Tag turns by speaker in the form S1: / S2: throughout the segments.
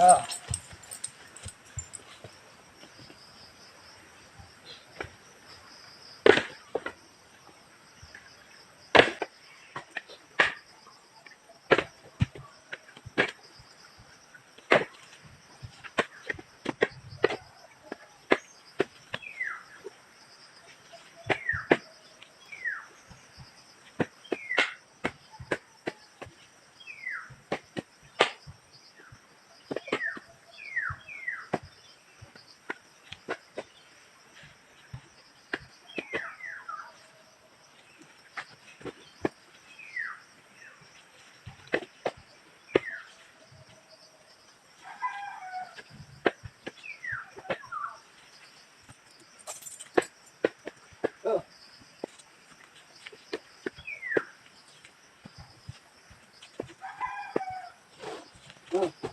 S1: Ah. Oh. Oof.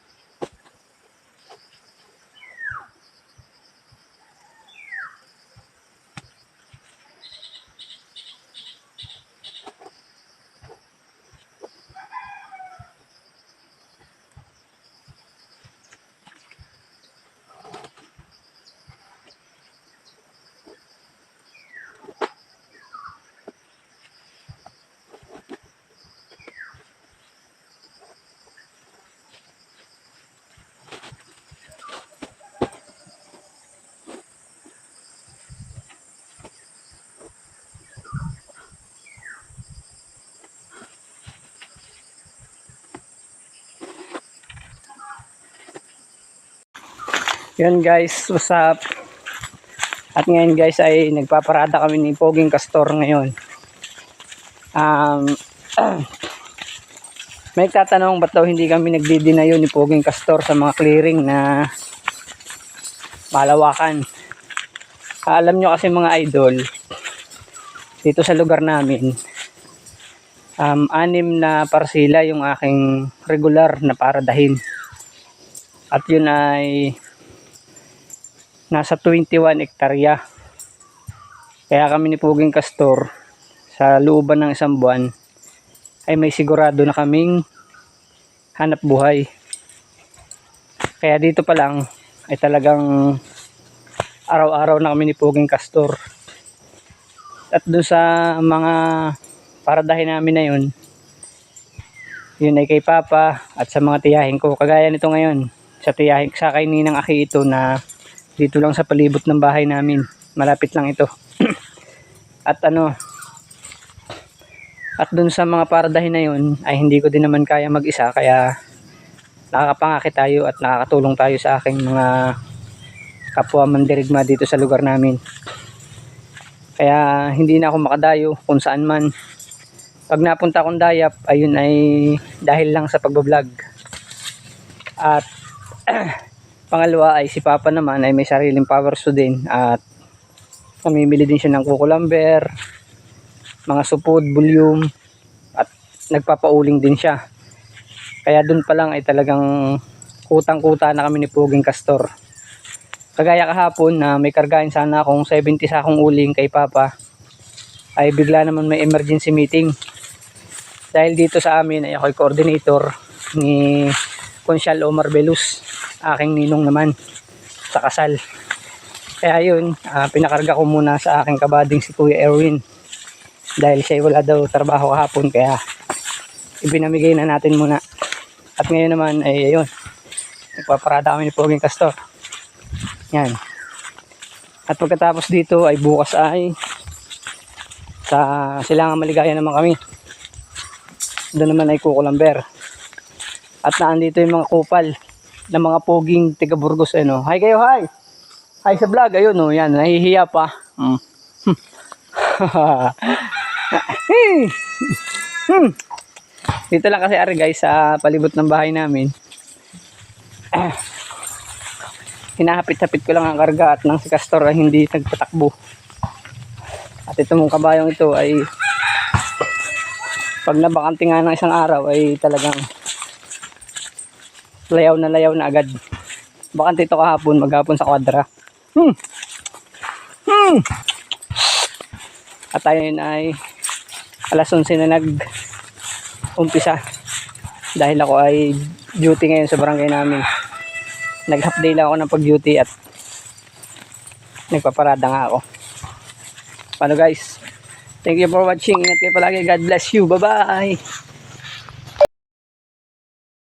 S2: Yun guys, what's up? At ngayon guys ay nagpaparada kami ni Poging Castor ngayon. Um, may tatanong ba't daw hindi kami nagdidinayo ni Poging Castor sa mga clearing na malawakan. Alam nyo kasi mga idol, dito sa lugar namin, um, anim na parsila yung aking regular na paradahin. At yun ay nasa 21 hektarya. Kaya kami ni Puging Castor sa looban ng isang buwan ay may sigurado na kaming hanap buhay. Kaya dito pa lang ay talagang araw-araw na kami ni Puging Castor. At dun sa mga paradahin namin na yun, yun ay kay Papa at sa mga tiyahin ko. Kagaya nito ngayon, sa tiyahin, sa kay Ninang Aki ito na dito lang sa palibot ng bahay namin. Malapit lang ito. At ano at dun sa mga paradahin na yun ay hindi ko din naman kaya mag isa kaya nakakapangaki tayo at nakakatulong tayo sa aking mga kapwa mandirigma dito sa lugar namin. Kaya hindi na ako makadayo kung saan man. Pag napunta akong dayap ayun ay dahil lang sa pagbablog. At Pangalawa ay si Papa naman ay may sariling power so din at namimili din siya ng kukulamber, mga supod, bulyum at nagpapauling din siya. Kaya dun pa lang ay talagang kutang-kuta na kami ni Puging Castor. Kagaya kahapon na may kargahin sana akong 70 sakong uling kay Papa ay bigla naman may emergency meeting. Dahil dito sa amin ay ako'y coordinator ni Consyal Omar Belus aking ninong naman sa kasal. Kaya yun, ah, pinakarga ko muna sa aking kabading si Kuya Erwin. Dahil siya wala daw trabaho kahapon kaya ibinamigay na natin muna. At ngayon naman ay ayun, nagpaparada kami ni Poging Castor. Yan. At pagkatapos dito ay bukas ay sa silangang maligaya naman kami. Doon naman ay kukulamber. At naandito yung mga kupal ng mga poging tiga Burgos ano. Hi kayo, hi. Hi sa vlog, ayun oh, yan, nahihiya pa. Mm. hmm. Dito lang kasi ari guys sa palibot ng bahay namin. Ah. Hinahapit-hapit ko lang ang karga at nang si Castor ay hindi nagpatakbo. At ito mong kabayong ito ay pag nabakante nga ng isang araw ay talagang layaw na layaw na agad. Bakante ito kahapon, maghapon sa kwadra. Hmm. Hmm. At tayo ay alas 11 na nag umpisa. Dahil ako ay duty ngayon sa barangay namin. nag half day lang ako ng pag-duty at nagpaparada nga ako. Paano guys? Thank you for watching. Ingat kayo palagi. God bless you. Bye-bye.